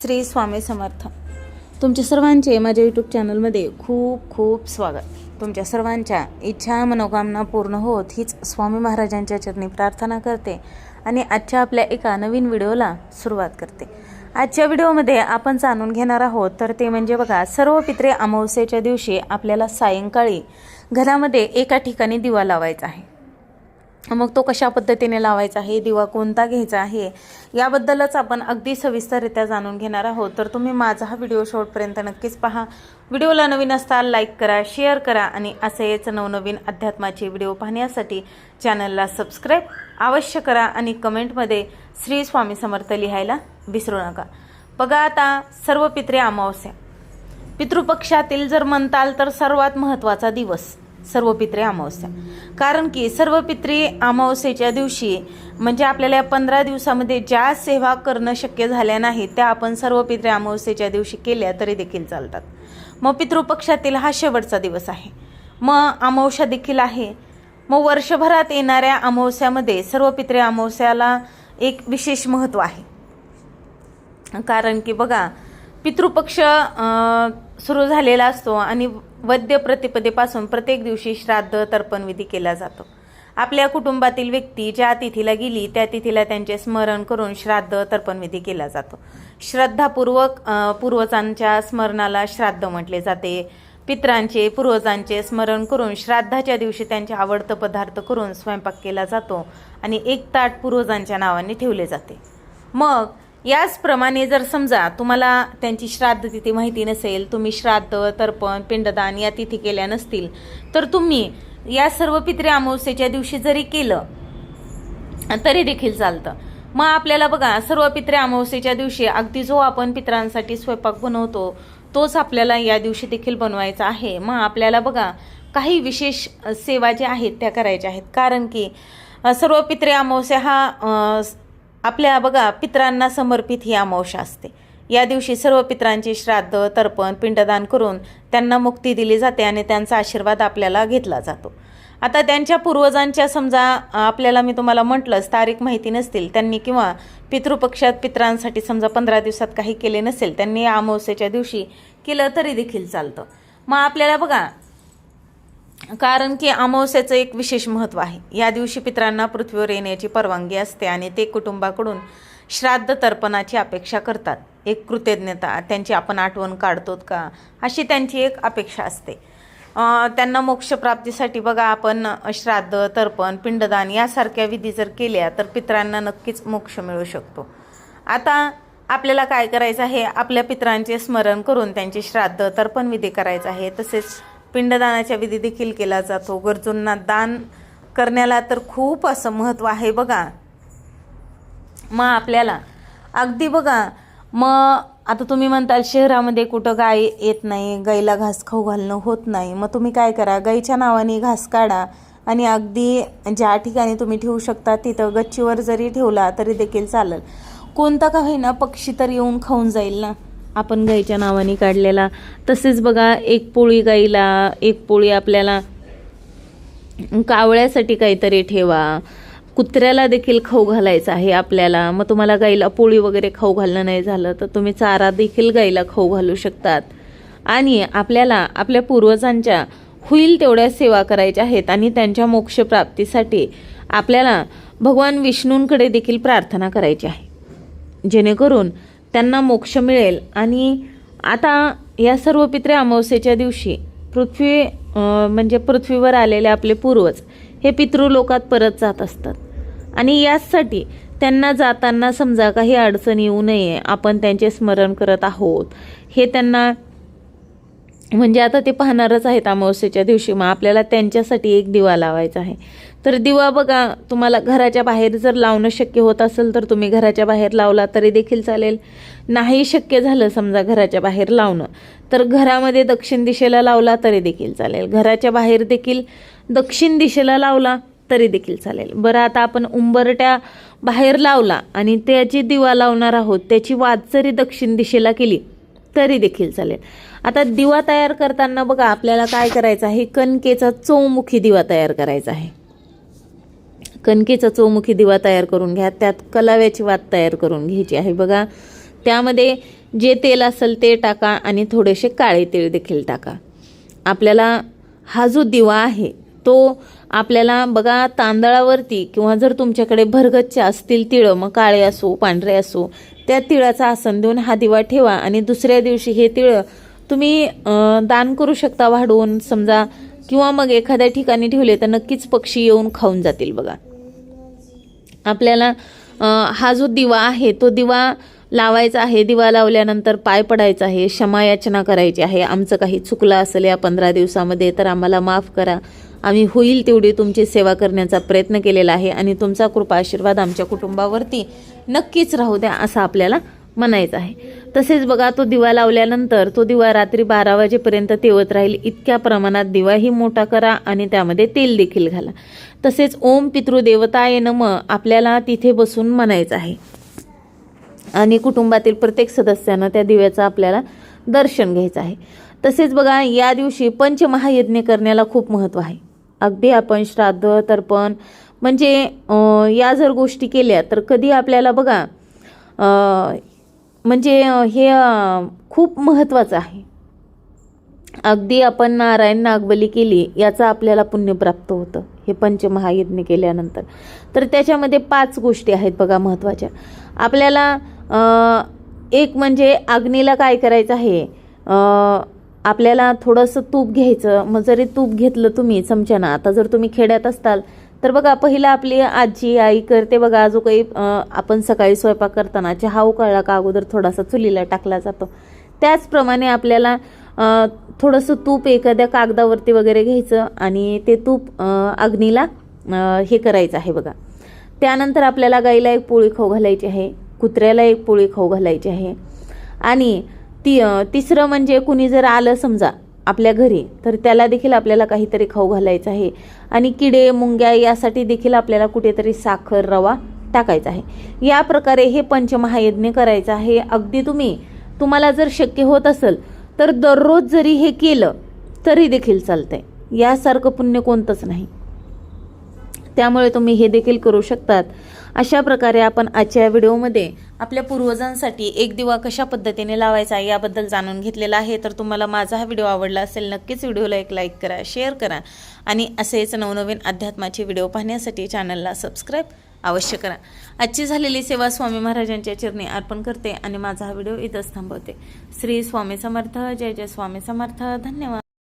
श्री स्वामी समर्थ. तुमच्या सर्वांचे माझ्या यूट्यूब चॅनलमध्ये खूप खूप स्वागत. तुमच्या सर्वांच्या इच्छा मनोकामना पूर्ण होत हीच स्वामी महाराजांच्या चरणी प्रार्थना करते आणि आजच्या आपल्या एका नवीन व्हिडिओला सुरुवात करते. आजच्या व्हिडिओमध्ये आपण जाणून घेणार आहोत तर ते म्हणजे बघा सर्व पित्रे अमावस्येच्या दिवशी आपल्याला सायंकाळी घरामध्ये एका ठिकाणी दिवा लावायचा आहे. मग तो कशा पद्धतीने लावायचा आहे दिवा कोणता घ्यायचा आहे याबद्दलच आपण अगदी सविस्तररित्या जाणून घेणार आहोत. तर तुम्ही माझा हा व्हिडिओ शेवटपर्यंत नक्कीच पहा. व्हिडिओला नवीन असता लाईक करा शेअर करा आणि असेच नवनवीन अध्यात्माचे व्हिडिओ पाहण्यासाठी चॅनलला सबस्क्राईब अवश्य करा आणि कमेंटमध्ये श्री स्वामी समर्थ लिहायला विसरू नका. बघा आता सर्व पित्रे अमावस्या. पितृपक्षातील जर म्हणताल तर सर्वात महत्त्वाचा दिवस. सर्व पित्रे अमावस्या. कारण की सर्व पित्री अमावस्येच्या दिवशी म्हणजे आपल्याला या पंधरा दिवसामध्ये ज्या सेवा करणं शक्य झाल्या नाहीत त्या आपण सर्व पित्रे अमावस्येच्या दिवशी केल्या तरी देखील चालतात. मग पितृपक्षातील हा शेवटचा दिवस आहे. मग अमावस्या देखील आहे. मग वर्षभरात येणाऱ्या अमावस्यामध्ये सर्व पित्रे अमावस्याला एक विशेष महत्त्व आहे. कारण की बघा पितृपक्ष सुरू झालेला असतो आणि वद्य प्रतिपदेपासून प्रत्येक दिवशी श्राद्ध तर्पण विधी केला जातो. आपल्या कुटुंबातील व्यक्ती ज्या तिथीला गेली त्या तिथीला त्यांचे स्मरण करून श्राद्ध तर्पण विधी केला जातो. श्रद्धापूर्वक पूर्वजांच्या स्मरणाला श्राद्ध म्हटले जाते. पित्रांचे पूर्वजांचे स्मरण करून श्राद्धाच्या दिवशी त्यांचे आवडतं पदार्थ करून स्वयंपाक केला जातो आणि एक ताट पूर्वजांच्या नावाने ठेवले जाते. मग याचप्रमाणे जर समजा तुम्हाला त्यांची श्राद्ध तिथी माहिती नसेल तुम्ही श्राद्ध तर्पण पिंडदान या तिथी केल्या नसतील तर तुम्ही या सर्व पित्रे अमावस्येच्या दिवशी जरी केलं तरी देखील चालतं. मग आपल्याला बघा सर्व पित्रे अमावस्येच्या दिवशी अगदी जो आपण पित्रांसाठी स्वयंपाक बनवतो तोच आपल्याला या दिवशी देखील बनवायचा आहे. मग आपल्याला बघा काही विशेष सेवा ज्या आहेत त्या करायच्या आहेत. कारण की सर्व पित्रे अमावस्या हा आपल्या बघा पित्रांना समर्पित ही अमावस्या असते. या दिवशी सर्व पित्रांची श्राद्ध तर्पण पिंडदान करून त्यांना मुक्ती दिली जाते आणि त्यांचा आशीर्वाद आपल्याला घेतला जातो. आता त्यांच्या पूर्वजांच्या समजा आपल्याला मी तुम्हाला म्हटलंच तारीख माहिती नसतील त्यांनी किंवा पितृपक्षात पित्रांसाठी समजा पंधरा दिवसात काही केले नसेल त्यांनी अमावस्येच्या दिवशी केलं तरी देखील चालतं. मग आपल्याला बघा कारण की अमावस्याचं एक विशेष महत्त्व आहे. या दिवशी पित्रांना पृथ्वीवर येण्याची परवानगी असते आणि ते कुटुंबाकडून श्राद्ध तर्पणाची अपेक्षा करतात. एक कृतज्ञता त्यांची आपण आठवण काढतो का? अशी त्यांची एक अपेक्षा असते. त्यांना मोक्षप्राप्तीसाठी बघा आपण श्राद्ध तर्पण पिंडदान यासारख्या विधी जर केल्या तर पित्रांना नक्कीच मोक्ष मिळू शकतो. आता आपल्याला काय करायचं आहे? आपल्या पित्रांचे स्मरण करून त्यांचे श्राद्ध तर्पण विधी करायचं आहे. तसेच पिंडदानाच्या विधी देखील केला जातो. गरजूंना दान करण्याला तर खूप असं महत्त्व आहे बघा. मग आपल्याला अगदी बघा मग आता तुम्ही म्हणताल शहरामध्ये कुठं गाय येत नाही गाईला घास खाऊ घालणं होत नाही. मग तुम्ही काय करा? गाईच्या नावाने घास काढा आणि अगदी ज्या ठिकाणी तुम्ही ठेवू शकता तिथं गच्चीवर जरी ठेवला तरी देखील चालेल. कोणता का होईना पक्षी तर येऊन खाऊन जाईल ना. आपण गाईच्या नावाने काढलेला. तसेच बघा एक पोळी गाईला एक पोळी आपल्याला कावळ्यासाठी काहीतरी ठेवा. कुत्र्याला देखील खाऊ घालायचं आहे आपल्याला. मग तुम्हाला गाईला पोळी वगैरे खाऊ घालणं नाही झालं तर तुम्ही चारा देखील गाईला खाऊ घालू शकतात. आणि आपल्याला आपल्या पूर्वजांच्या होईल तेवढ्या सेवा करायच्या आहेत आणि त्यांच्या मोक्षप्राप्तीसाठी आपल्याला भगवान विष्णूंकडे देखील प्रार्थना करायची आहे. जेणेकरून त्यांना मोक्ष मिळेल. आणि आता या सर्व पित्रे अमावस्येच्या दिवशी पृथ्वी म्हणजे पृथ्वीवर आलेले आपले पूर्वज हे पितृलोकात परत जात असतात. आणि याचसाठी त्यांना जाताना समजा काही अडचण येऊ नये आपण त्यांचे स्मरण करत आहोत. हे त्यांना म्हणजे आता ते पाहणारच आहेत अमावस्येच्या दिवशी. मग आपल्याला त्यांच्यासाठी एक दिवा लावायचा आहे. तर दिवा बघा तुम्हाला घराच्या बाहेर जर लावणं शक्य होत असेल तर तुम्ही घराच्या बाहेर लावला तरी देखील चालेल. नाही शक्य झालं समजा घराच्या बाहेर लावणं तर घरामध्ये दक्षिण दिशेला लावला तरी देखील चालेल. घराच्या बाहेर देखील दक्षिण दिशेला लावला तरी देखील चालेल. बरं आता आपण उंबरट्या बाहेर लावला आणि त्याची दिवा लावणार आहोत त्याची वाद जरी दक्षिण दिशेला केली तरी देखील चालेल. आता दिवा तयार करताना बघा आपल्याला काय करायचं आहे? कणकेचा चौमुखी दिवा तयार करायचा आहे. कणकेचा चौमुखी दिवा तयार करून घ्या. त्यात कलाव्याची वात तयार करून घ्यायची आहे. बघा त्यामध्ये जे तेल असेल ते टाका आणि थोडेसे काळे तेल देखील टाका. आपल्याला हा जो दिवा आहे तो आपल्याला बघा तांदळावरती किंवा जर तुमच्याकडे भरगच्चे असतील तिळं मग काळे असो पांढरे असो त्या तिळाचा आसन देऊन हा दिवा ठेवा आणि दुसऱ्या दिवशी हे तिळं तुम्ही दान करू शकता वाढवून. समजा किंवा मग एखाद्या ठिकाणी ठेवले तर नक्कीच पक्षी येऊन खाऊन जातील बघा. आपल्याला हा जो दिवा आहे तो दिवा लावायचा आहे दिवा लावल्यानंतर पाय पडायचा आहे क्षमा याचना करायची आहे आमचं काही चुकलं असेल या पंधरा दिवसामध्ये तर आम्हाला माफ करा. आम्ही होईल तेवढी तुमची सेवा करण्याचा प्रयत्न केलेला आहे आणि तुमचा कृपा आशीर्वाद आमच्या कुटुंबावरती नक्कीच राहू द्या असं आपल्याला म्हणायचं आहे. तसेच बघा तो दिवा लावल्यानंतर तो दिवा रात्री बारा वाजेपर्यंत तेवत राहील. इतक्या प्रमाणात दिवाही मोठा करा आणि त्यामध्ये तेल देखील घाला. तसेच ओम पितृदेवताय नम आपल्याला तिथे बसून म्हणायचं आहे. आणि कुटुंबातील प्रत्येक सदस्यानं त्या दिव्याचं आपल्याला दर्शन घ्यायचं आहे. तसेच बघा या दिवशी पंचमहायज्ञ करण्याला खूप महत्त्व आहे. अगदी आपण श्राद्ध तर्पण म्हणजे या जर गोष्टी केल्या तर कधी आपल्याला बघा म्हणजे हे खूप महत्त्वाचं आहे. अगदी आपण नारायण नागबली केली याचं आपल्याला पुण्य प्राप्त होतं हे पंचमहायज्ञ केल्यानंतर. तर त्याच्यामध्ये पाच गोष्टी आहेत बघा महत्त्वाच्या. आपल्याला एक म्हणजे अग्नीला काय करायचं आहे? आपल्याला थोडंसं तूप घ्यायचं. मग जरी तूप घेतलं तुम्ही चमच्यानं आता जर तुम्ही खेड्यात असताल तर बघा पहिलं आपली आजी आई करते बघा जो काही आपण सकाळी स्वयंपाक करताना चहा उकळला का अगोदर थोडासा चुलीला टाकला जातो. त्याचप्रमाणे आपल्याला थोडंसं तूप एखाद्या कागदावरती वगैरे घ्यायचं आणि ते तूप अग्नीला हे करायचं आहे बघा. त्यानंतर आपल्याला गाईला एक पोळी खाऊ घालायची आहे कुत्र्याला एक पोळी खाऊ घालायची आहे. आणि ती तिसरं म्हणजे कुणी जर आलं समजा आपल्या घरी तर त्याला देखील आपल्याला काहीतरी खाऊ घालायचं आहे. आणि किडे मुंग्या यासाठी देखील आपल्याला कुठेतरी साखर रवा टाकायचा आहे. या प्रकारे हे पंचमहायज्ञ करायचं आहे. अगदी तुम्ही तुम्हाला जर शक्य होत असेल तर दररोज जरी हे केलं तरी देखील चालतंय. यासारखं पुण्य कोणतंच नाही. त्यामुळे तुम्ही हे देखील करू शकतात. अशा प्रकारे आपण आजच्या या व्हिडिओमध्ये आपल्या पूर्वजांसाठी एक दिवा कशा पद्धतीने लावायचा याबद्दल जाणून घेतलेला आहे. तर तुम्हाला माझा हा व्हिडिओ आवडला असेल नक्कीच व्हिडिओला एक लाईक करा शेअर करा आणि असेच नवनवीन अध्यात्माचे व्हिडिओ पाहण्यासाठी चॅनलला सबस्क्राईब अवश्य करा. आजची झालेली सेवा स्वामी महाराजांच्या चरणी अर्पण करते आणि माझा हा व्हिडिओ इथंच थांबवते. श्री स्वामी समर्थ जय जय स्वामी समर्थ. धन्यवाद.